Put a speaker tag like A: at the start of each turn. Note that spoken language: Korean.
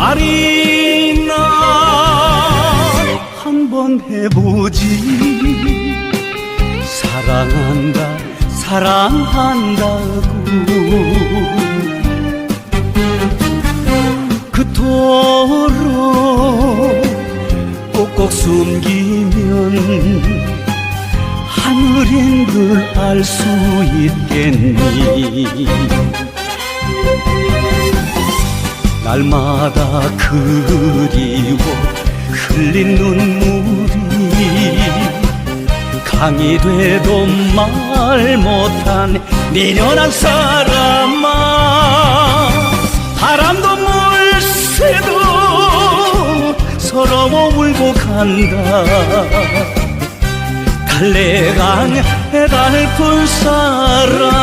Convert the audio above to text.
A: 날이 나? 한번 해보지. 사랑한다 사랑한다고. 그토록 꼭꼭 숨기면 하늘인 줄알수 있겠니 날마다 그리워 흘린 눈물이 강이 돼도 말 못한 미련한 사람아. 바람도 물새도 서러워 울고 간다. 달래강 해달픈 사랑